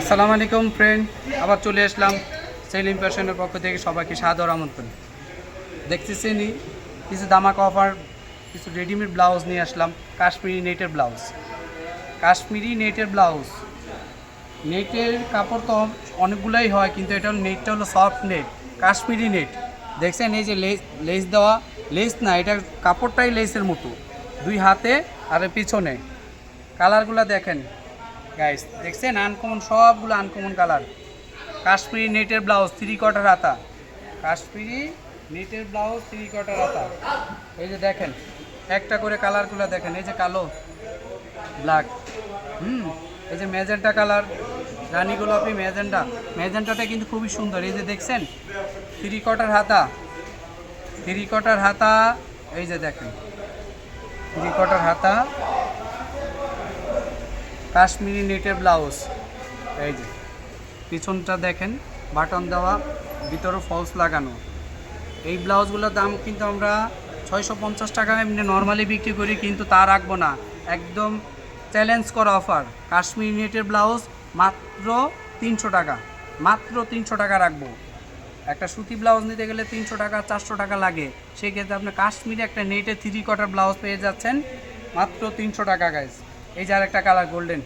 আসসালামু আলাইকুম ফ্রেন্ড আবার চলে আসলাম সেলিম ফ্যাশনের পক্ষ থেকে সবাইকে সাদর আমন্ত্রণ। দেখতেছেনই কিছু দামাক অফার কিছু রেডিমেড ব্লাউজ নিয়ে আসলাম, কাশ্মীরি নেটের ব্লাউজ কাশ্মীরি নেটের ব্লাউজ নেটের কাপড় তো অনেকগুলোই হয়, কিন্তু এটা নেটটা হলো সফট নেট কাশ্মীরি নেট দেখছেন এই যে লেস লেস দেওয়া লেস না, এটা কাপড়টাই লেসের মতো। দুই হাতে আর পিছনে। কালারগুলো দেখেন। গাইস দেখছেন? আনকমন সবগুলো আনকমন কালার কাশ্মীরি নেটের ব্লাউজ থ্রি কোয়ার্টার হাতা। কাশ্মীরি নেটের ব্লাউজ থ্রি কোয়ার্টার হাতা। এই যে দেখেন, একটা করে কালারগুলো দেখেন। এই যে কালো ব্ল্যাক হুম, এই যে ম্যাজেন্টা কালার রানী গোলাপি ম্যাজেন্টা ম্যাজেন্টাটা কিন্তু খুবই সুন্দর। এই যে দেখছেন? থ্রি কোয়ার্টার হাতা। থ্রি কোয়ার্টার হাতা। এই যে দেখেন। থ্রি কোয়ার্টার হাতা। কাশ্মীরি নেটের ব্লাউজ। এই যে, পিছনটা দেখেন, বাটন দেওয়া, ভিতরে ফলস লাগানো। এই ব্লাউজগুলোর দাম কিন্তু আমরা ছয়শো পঞ্চাশ টাকা এমনি নর্মালি বিক্রি করি, কিন্তু তা রাখব না। একদম চ্যালেঞ্জ করা অফার কাশ্মীরি নেটের ব্লাউজ মাত্র তিনশো টাকা, মাত্র তিনশো টাকা রাখব। একটা সুতি ব্লাউজ নিতে গেলে তিনশো টাকা, চারশো টাকা লাগে। সেক্ষেত্রে আপনি কাশ্মীরে একটা নেটে থ্রি কোয়ার্টার ব্লাউজ পেয়ে যাচ্ছেন, মাত্র তিনশো টাকা গাইজ এই যে আরেকটা কালার গোল্ডেন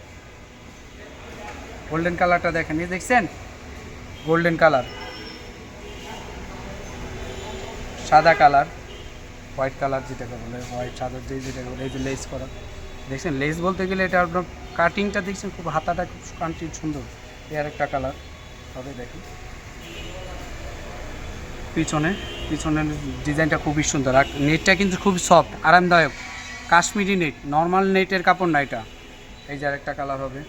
গোল্ডেন কালারটা দেখেন, এই দেখছেন? Golden colour. সাদা কালার হোয়াইট কালার যেটাকে বলে হোয়াইট সাদা যে যেটাকে বলে, এই যে লেস করা। দেখছেন? লেস বলতে গেলে এটা আপনার কাটিংটা দেখছেন, খুব হাতাটা খুব কান্টি সুন্দর। এই আরেকটা কালার, তবে দেখেন। পিছনে, পিছনের ডিজাইনটা খুবই সুন্দর। আর নেটটা কিন্তু খুব সফট আরামদায়ক। কাশ্মীরি নেট নর্মাল নেটের কাপড় না এটা? এই যে আরেকটা কালার হবে।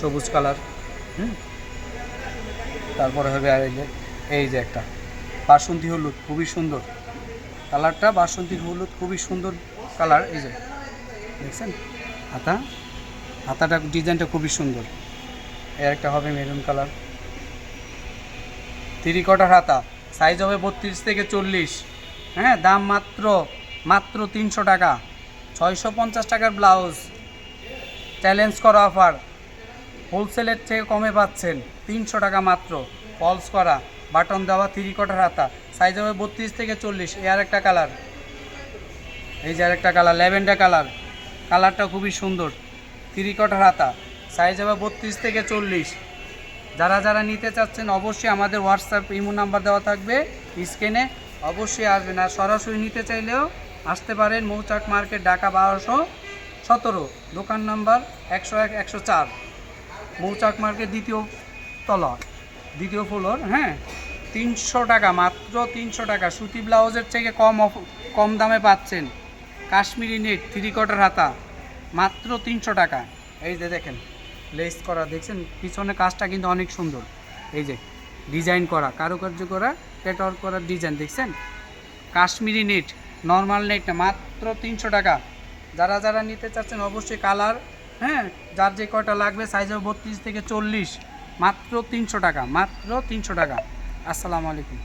সবুজ কালার হুম? তারপরে হবে আর এই যে এই যে একটা। বাসন্তী হলুদ, খুবই সুন্দর। কালারটা বাসন্তী হলুদ, খুবই সুন্দর কালার এই যে। দেখছেন? হাতা? হাতাটা, ডিজাইনটা খুবই সুন্দর। এর একটা হবে মেরুন কালার থ্রি কোয়ার্টার হাতা। সাইজ হবে বত্রিশ থেকে চল্লিশ। হ্যাঁ দাম মাত্র মাত্র তিনশো টাকা। ছয়শো পঞ্চাশ টাকার ব্লাউজ। চ্যালেঞ্জ করা অফার। হোলসেলের থেকে কমে পাচ্ছেন। তিনশো টাকা মাত্র। ফলস করা। বাটন দেওয়া থ্রি কোয়ার্টার হাতা। সাইজ হবে বত্রিশ থেকে চল্লিশ। এ আরেকটা কালার। এই যে আরেকটা কালার, ল্যাভেন্ডার কালার। কালারটা খুবই সুন্দর। থ্রি কোয়ার্টার হাতা। সাইজ হবে বত্রিশ থেকে চল্লিশ। যারা যারা নিতে চাচ্ছেন, অবশ্যই আমাদের হোয়াটসঅ্যাপ ইমো নাম্বার দেওয়া থাকবে। স্ক্রিনে অবশ্যই আসবেন। আর সরাসরি নিতে চাইলেও আসতে পারেন মৌচাক মার্কেট, ঢাকা বারোশো সতেরো। দোকান নাম্বার একশো এক, একশো চার। মৌচাক মার্কেট দ্বিতীয় তলা, দ্বিতীয় ফ্লোর হ্যাঁ? তিনশো টাকা, মাত্র তিনশো টাকা। সুতি ব্লাউজের থেকে কম কম দামে পাচ্ছেন কাশ্মীরি নেট থ্রি কোয়ার্টার হাতা, মাত্র তিনশো টাকা। এই যে দেখেন লেস করা, দেখছেন? পিছনে কাজটা কিন্তু অনেক সুন্দর। এই যে ডিজাইন করা, কারুকার্য করা পেটর করা ডিজাইন দেখছেন? কাশ্মীরি নেট নর্মাল নেট না মাত্র তিনশো টাকা। যারা যারা নিতে চাচ্ছেন অবশ্যই কালার হ্যাঁ যার যে কয়টা লাগবে সাইজ হবে বত্রিশ থেকে চল্লিশ, মাত্র তিনশো টাকা, মাত্র তিনশো টাকা। আসসালামু আলাইকুম।